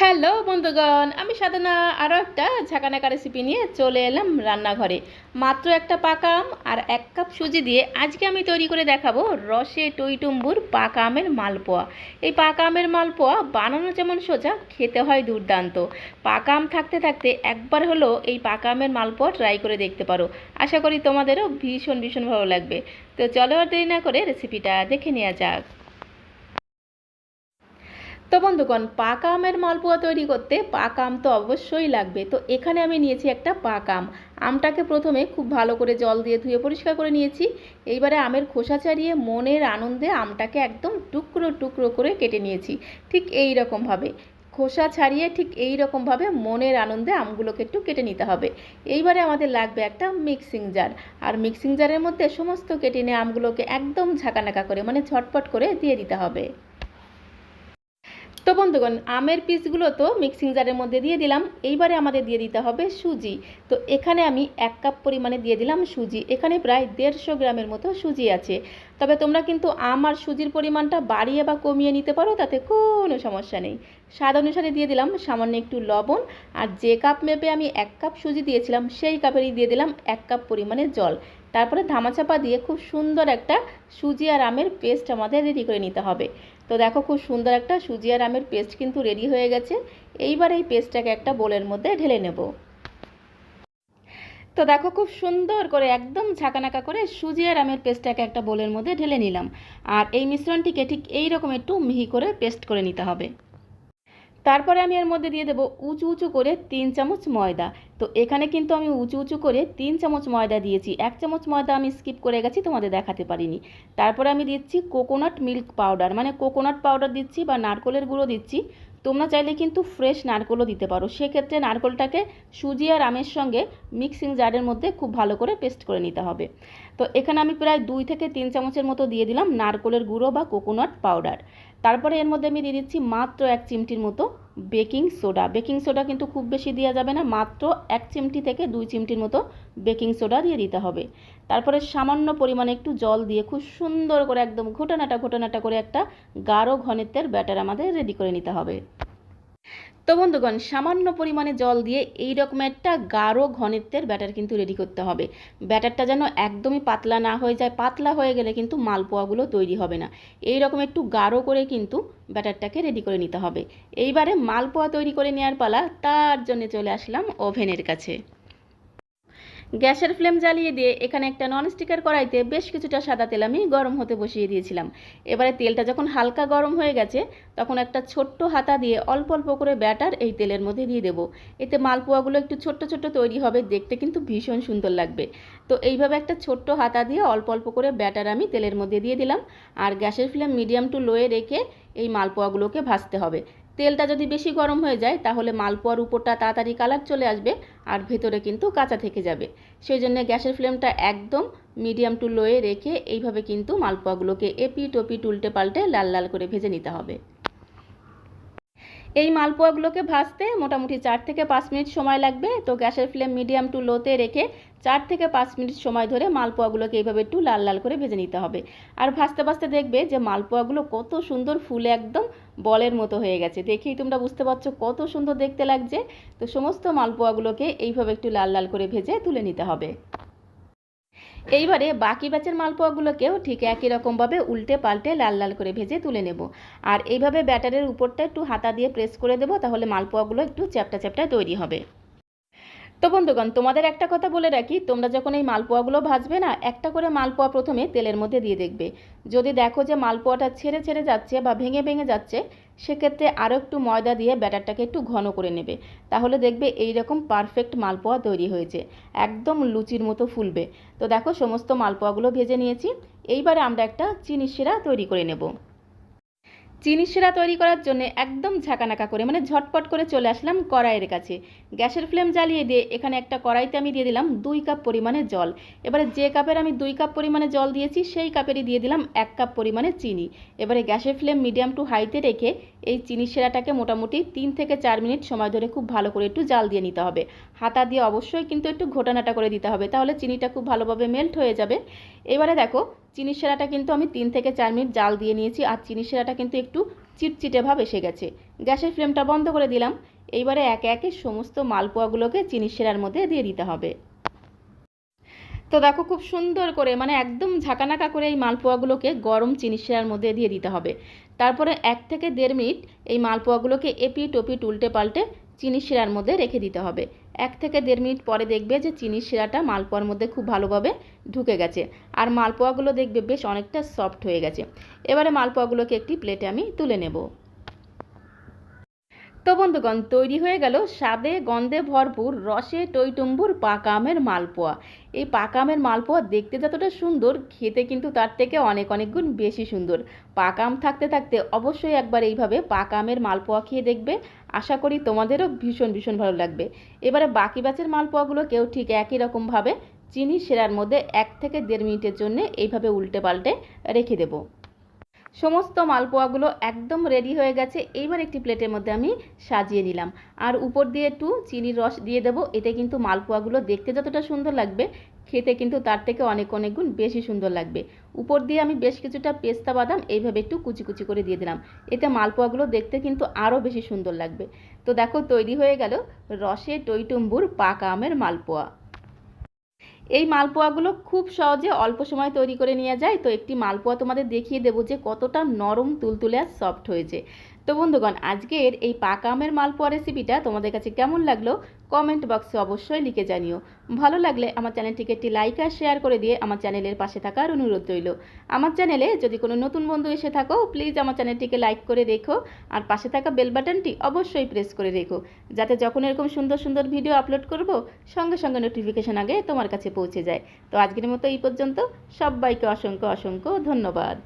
Hello বন্ধুগণ, আমি সাধনা। আরও একটা ঝাঁকানাকা রেসিপি নিয়ে চলে এলাম রান্নাঘরে। মাত্র একটা পাকা আম আর এক কাপ সুজি দিয়ে আজকে আমি তৈরি করে দেখাবো রসে টইটুম্বুর পাকা আমের মালপোয়া। এই পাকা আমের মালপোয়া বানানো যেমন সোজা, খেতে হয় দুর্দান্ত। পাকা আম থাকতে থাকতে একবার হলো এই পাকা আমের মালপোয়া ট্রাই করে দেখতে পারো। আশা করি তোমাদেরও ভীষণ ভীষণ ভালো লাগবে। তো চলো আর দেরি না করে রেসিপিটা দেখে নেওয়া যাক। তো বন্ধুগণ, পাকা আমের মালপোয়া তৈরি করতে পাকা আম তো অবশ্যই লাগবে। তো এখানে আমি নিয়েছি একটা পাকা আম। আমটাকে প্রথমে খুব ভালো করে জল দিয়ে ধুয়ে পরিষ্কার করে নিয়েছি। এইবারে আমের খোসা ছাড়িয়ে মনের আনন্দে আমটাকে একদম টুকরো টুকরো করে কেটে নিয়েছি। ঠিক এই রকমভাবে খোসা ছাড়িয়ে ঠিক এই রকমভাবে মনের আনন্দে আমগুলোকে একটু কেটে নিতে হবে। এইবারে আমাদের লাগবে একটা মিক্সিং জার। আর মিক্সিং জারের মধ্যে সমস্ত কেটে নিয়ে আমগুলোকে একদম ঝাঁকানাকা করে মানে ঝটপট করে দিয়ে দিতে হবে। তো বন্ধুগণ, আমের পিসগুলো তো মিক্সিং জারের মধ্যে দিয়ে দিলাম। এইবারে আমাদের দিয়ে দিতে হবে সুজি। তো এখানে আমি এক কাপ পরিমাণে দিয়ে দিলাম সুজি। এখানে প্রায় দেড়শো গ্রামের মতো সুজি আছে। তবে তোমরা কিন্তু আম আর সুজির পরিমাণটা বাড়িয়ে বা কমিয়ে নিতে পারো, তাতে কোনো সমস্যা নেই। স্বাদ অনুসারে দিয়ে দিলাম সামান্য একটু লবণ। আর যে কাপ মেপে আমি এক কাপ সুজি দিয়েছিলাম, সেই কাপেরই দিয়ে দিলাম এক কাপ পরিমাণে জল। তারপরে ধামাচাপা দিয়ে খুব সুন্দর একটা সুজি আর আমের পেস্ট আমাদের রেডি করে নিতে হবে। তো দেখো খুব সুন্দর একটা সুজি আর আমের পেস্ট কিন্তু রেডি হয়ে গেছে। এইবার এই পেস্টটাকে একটা বোলের মধ্যে ঢেলে নেব। তো দেখো খুব সুন্দর করে একদম ঝাঁকানাকা করে সুজি আর আমের পেস্টটাকে একটা বোলের মধ্যে ঢেলে নিলাম। আর এই মিশ্রণটিকে ঠিক এই রকম একটু মিহি করে পেস্ট করে নিতে হবে। তারপরে আমি এর মধ্যে দিয়ে দেবো উঁচু উঁচু করে তিন চামচ ময়দা। তো এখানে কিন্তু আমি উঁচু উঁচু করে তিন চামচ ময়দা দিয়েছি। এক চামচ ময়দা আমি স্কিপ করে গেছি, তোমাদের দেখাতে পারিনি। তারপরে আমি দিচ্ছি কোকোনাট মিল্ক পাউডার মানে কোকোনাট পাউডার দিচ্ছি বা নারকলের গুঁড়ো দিচ্ছি। তোমরা চাইলে কিন্তু ফ্রেশ নারকলও দিতে পারো। সেক্ষেত্রে নারকলটাকে সুজি আর আমের সঙ্গে মিক্সিং জারের মধ্যে খুব ভালো করে পেস্ট করে নিতে হবে। তো এখানে আমি প্রায় দুই থেকে তিন চামচের মতো দিয়ে দিলাম নারকলের গুঁড়ো বা কোকোনাট পাউডার তারপরে এর মধ্যে আমি দিয়ে দিচ্ছি মাত্র এক চিমটির মতো বেকিং সোডা বেকিং সোডা কিন্তু খুব বেশি দেওয়া যাবে না, মাত্র এক চিমটি থেকে দুই চিমটির মতো বেকিং সোডা দিয়ে দিতে হবে। তারপরে সামান্য পরিমাণে একটু জল দিয়ে খুব সুন্দর করে একদম ঘোটানাটা ঘোটানাটা করে একটা গাঢ় ঘনত্বের ব্যাটার আমাদের রেডি করে নিতে হবে। তো বন্ধুগণ, সামান্য পরিমাণে জল দিয়ে এই রকম একটা গাঢ় ঘনত্বের ব্যাটার কিন্তু রেডি করতে হবে। ব্যাটারটা যেন একদমই পাতলা না হয়ে যায়, পাতলা হয়ে গেলে কিন্তু মালপোয়াগুলো তৈরি হবে না। এই রকম একটু গাঢ় করে কিন্তু ব্যাটারটাকে রেডি করে নিতে হবে। এইবারে মালপোয়া তৈরি করে নেওয়ার পালা, তার জন্য চলে আসলাম ওভেনের কাছে। গ্যাসের ফ্লেম জ্বালিয়ে দিয়ে এখানে একটা ননস্টিকের কড়াইতে বেশ কিছুটা সাদা তেল আমি গরম হতে বসিয়ে দিয়েছিলাম। এবারে তেলটা যখন হালকা গরম হয়ে গেছে, তখন একটা ছোট্ট হাতা দিয়ে অল্প অল্প করে ব্যাটার এই তেলের মধ্যে দিয়ে দেবো। এতে মালপোয়াগুলো একটু ছোট্ট ছোট্ট তৈরি হবে, দেখতে কিন্তু ভীষণ সুন্দর লাগবে। তো এইভাবে একটা ছোট্ট হাতা দিয়ে অল্প অল্প করে ব্যাটার আমি তেলের মধ্যে দিয়ে দিলাম। আর গ্যাসের ফ্লেম মিডিয়াম টু লোয়ে রেখে এই মালপোয়াগুলোকে ভাজতে হবে। তেলটা যদি বেশি গরম হয়ে যায়, তাহলে মালপোয়ার উপরটা তাড়াতাড়ি কালার চলে আসবে আর ভেতরে কিন্তু কাঁচা থেকে যাবে। সেই জন্য গ্যাসের ফ্লেমটা একদম মিডিয়াম টু লোয়ে রেখে এইভাবে কিন্তু মালপোয়াগুলোকে এপি টপি টুলটে পাল্টে লাল লাল করে ভেজে নিতে হবে। এই মালপোয়াগুলোকে ভাজতে মোটামুটি চার থেকে পাঁচ মিনিট সময় লাগবে। তো গ্যাসের ফ্লেম মিডিয়াম টু লোতে রেখে চার থেকে পাঁচ মিনিট সময় ধরে মালপোয়াগুলোকে এইভাবে একটু লাল লাল করে ভেজে নিতে হবে। আর ভাজতে ভাজতে দেখবে যে মালপোয়াগুলো কত সুন্দর ফুলে একদম বলের মতো হয়ে গেছে। দেখেই তোমরা বুঝতে পারছ কত সুন্দর দেখতে লাগছে। তো সমস্ত মালপোয়াগুলোকে এইভাবে একটু লাল লাল করে ভেজে তুলে নিতে হবে। এইবারে বাকি ব্যাচের মালপোয়াগুলোকেও ঠিক একই রকমভাবে উল্টে পাল্টে লাল লাল করে ভেজে তুলে নেব। আর এইভাবে ব্যাটারের উপরটা একটু হাতা দিয়ে প্রেস করে দেবো, তাহলে মালপোয়াগুলো একটু চ্যাপটা চ্যাপটা তৈরি হবে। তো বন্ধুগণ তোমাদের একটা কথা বলে রাখি, তোমরা যখন এই মালপোয়াগুলো ভাজবে না, একটা করে মালপোয়া প্রথমে তেলের মধ্যে দিয়ে দেখবে। যদি দেখো যে মালপোয়াটা ছেড়ে ছেড়ে যাচ্ছে বা ভেঙে ভেঙে যাচ্ছে, সেক্ষেত্রে আরও একটু ময়দা দিয়ে ব্যাটারটাকে একটু ঘন করে নেবে। তাহলে দেখবে এই রকম পারফেক্ট মালপোয়া তৈরি হয়েছে। একদম লুচির মতো ফুলবে। তো দেখো, সমস্ত মালপোয়াগুলো ভেজে নিয়েছি। এইবারে আমরা একটা চিনি শিরা তৈরি করে নেব। চিনি সেরা তৈরি করার জন্য একদম ঝাঁকানাকা করে মানে ঝটপট করে চলে আসলাম কড়াইয়ের কাছে। গ্যাসের ফ্লেম জ্বালিয়ে দিয়ে এখানে একটা কড়াইতে আমি দিয়ে দিলাম দুই কাপ পরিমাণে জল। এবারে যে কাপের আমি দুই কাপ পরিমাণে জল দিয়েছি, সেই কাপেরই দিয়ে দিলাম এক কাপ পরিমাণে চিনি। এবারে গ্যাসের ফ্লেম মিডিয়াম টু হাইতে রেখে এই চিনি সেরাটাকে মোটামুটি তিন থেকে চার মিনিট সময় ধরে খুব ভালো করে একটু জাল দিয়ে নিতে হবে। হাতা দিয়ে অবশ্যই কিন্তু একটু ঘোটানাটা করে দিতে হবে, তাহলে চিনিটা খুব ভালোভাবে মেল্ট হয়ে যাবে। এবারে দেখো, চিনি সেরাটা কিন্তু আমি তিন থেকে চার মিনিট জাল দিয়ে নিয়েছি আর চিনি সেরাটা কিন্তু একটু চিটচিটে ভাব এসে গেছে। গ্যাসের ফ্লেমটা বন্ধ করে দিলাম। এইবারে একে একে সমস্ত মালপোয়াগুলোকে চিনি সেরার মধ্যে দিয়ে দিতে হবে। তো দেখো খুব সুন্দর করে মানে একদম ঝাঁকানাকা করে এই মালপোয়াগুলোকে গরম চিনি শিরার মধ্যে দিয়ে দিতে হবে। তারপরে এক থেকে দেড় মিনিট এই মালপোয়াগুলোকে এপি টপি উল্টে পাল্টে চিনি শিরার মধ্যে রেখে দিতে হবে। এক থেকে দেড় মিনিট পরে দেখবে যে চিনি শিরাটা মালপোয়ার মধ্যে খুব ভালোভাবে ঢুকে গেছে। আর মালপোয়াগুলো দেখবে বেশ অনেকটা সফট হয়ে গেছে। এবারে মালপোয়াগুলোকে একটি প্লেটে আমি তুলে নেব। তো বন্ধুগণ তৈরি হয়ে গেল স্বাদে গন্ধে ভরপুর রসে টইটুম্বুর পাকা আমের মালপোয়া। এই পাকা আমের মালপোয়া দেখতে যতটা সুন্দর, খেতে কিন্তু তার থেকে অনেক অনেক গুণ বেশি সুন্দর। পাকা আম থাকতে থাকতে অবশ্যই একবার এইভাবে পাকা আমের মালপোয়া খেয়ে দেখবে। আশা করি তোমাদেরও ভীষণ ভীষণ ভালো লাগবে। এবারে বাকি ব্যাচের মালপোয়াগুলো কেউ ঠিক একই রকমভাবে চিনি সেরার মধ্যে এক থেকে দেড় মিনিটের জন্য এইভাবে উল্টে পাল্টে রেখে দেবো। সমস্ত মালপোয়াগুলো একদম রেডি হয়ে গেছে। এইবার একটি প্লেটের মধ্যে আমি সাজিয়ে নিলাম। আর উপর দিয়ে একটু চিনির রস দিয়ে দেবো। এতে কিন্তু মালপোয়াগুলো দেখতে যতটা সুন্দর লাগবে, খেতে কিন্তু তার থেকে অনেক অনেক গুণ বেশি সুন্দর লাগবে। উপর দিয়ে আমি বেশ কিছুটা পেস্তা বাদাম এইভাবে একটু কুচি কুচি করে দিয়ে দিলাম। এতে মালপোয়াগুলো দেখতে কিন্তু আরও বেশি সুন্দর লাগবে। তো দেখো, তৈরি হয়ে গেল রসে টইটুম্বুর পাকা আমের মালপোয়া। এই মালপোয়াগুলো খুব সহজে অল্প সময় তৈরি করে নেওয়া যায়। তো একটি মালপোয়া তোমাদের দেখিয়ে দেবো যে কতটা নরম, তুলতুলে আর সফট হয়েছে। তো বন্ধুগণ, আজকের এই পাকা আমের মালপোয়া রেসিপিটা তোমাদের কাছে কেমন লাগল কমেন্ট বক্সে অবশ্যই লিখে জানিও। ভালো লাগলে আমার চ্যানেলটিকে একটি লাইক আর শেয়ার করে দিয়ে আমার চ্যানেলের পাশে থাকার অনুরোধ রইল। আমার চ্যানেলে যদি কোনো নতুন বন্ধু এসে থাকো প্লিজ আমার চ্যানেলটিকে লাইক করে রেখো আর পাশে থাকা বেল বাটনটি অবশ্যই প্রেস করে রেখো। যাতে যখন এরকম সুন্দর সুন্দর ভিডিও আপলোড করব, সঙ্গে সঙ্গে নোটিফিকেশন আগে তোমার কাছে পৌঁছে যায়। তো আজকের মতো এই পর্যন্ত। সবাইকে অসংখ্য অসংখ্য ধন্যবাদ।